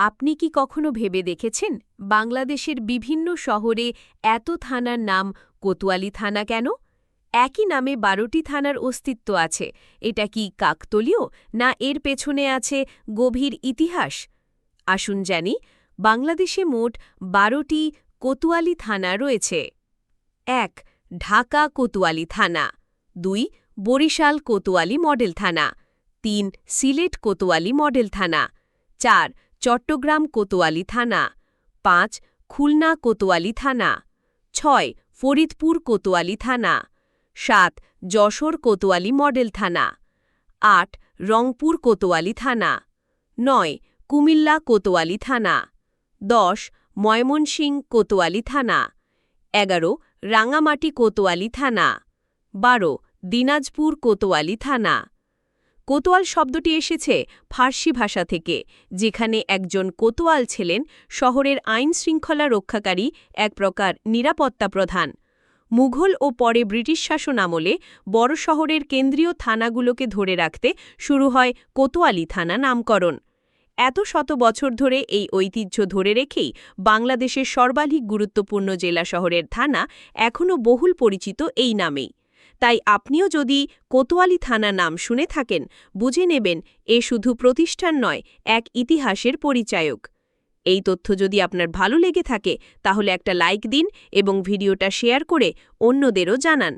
আপনি কি কখনো ভেবে দেখেছেন বাংলাদেশের বিভিন্ন শহরে এত থানার নাম কোতোয়ালি থানা কেন? একই নামে বারোটি থানার অস্তিত্ব আছে। এটা কি কাকতলীয় না এর পেছনে আছে গভীর ইতিহাস? আসুন জানি, বাংলাদেশে মোট বারোটি কোতোয়ালি থানা রয়েছে। এক, ঢাকা কোতোয়ালি থানা। দুই, বরিশাল কোতোয়ালি মডেল থানা। তিন, সিলেট কোতোয়ালি মডেল থানা। চার চট্টগ্রাম কোতোয়ালি থানা, পাঁচ, খুলনা কোতোয়ালি থানা, ছয়, ফরিদপুর কোতোয়ালি থানা, সাত, যশোর কোতোয়ালি মডেল থানা, আট, রংপুর কোতোয়ালি থানা, নয়, কুমিল্লা কোতোয়ালি থানা, দশ ময়মনসিং কোতোয়ালি থানা, এগারো, রাঙামাটি কোতোয়ালি থানা, বারো, দিনাজপুর কোতোয়ালি থানা। কোতোয়াল শব্দটি এসেছে ফার্সি ভাষা থেকে, যেখানে একজন কোতোয়াল ছিলেন শহরের আইন শৃঙ্খলা রক্ষাকারী এক প্রকার নিরাপত্তা প্রধান। মুঘল ও পরে ব্রিটিশ শাসন আমলে বড় শহরের কেন্দ্রীয় থানাগুলোকে ধরে রাখতে শুরু হয় কোতোয়ালি থানা নামকরণ। এত শত বছর ধরে এই ঐতিহ্য ধরে রেখেই বাংলাদেশের সর্বাধিক গুরুত্বপূর্ণ জেলা শহরের থানা এখনও বহুল পরিচিত এই নামেই। তাই আপনিও যদি কোতোয়ালি থানা নাম শুনে থাকেন, বুঝে নেবেন এ শুধু প্রতিষ্ঠান নয়, এক ইতিহাসের পরিচায়ক। এই তথ্য যদি আপনার ভালো লেগে থাকে, তাহলে একটা লাইক দিন এবং ভিডিওটা শেয়ার করে অন্যদেরও জানান।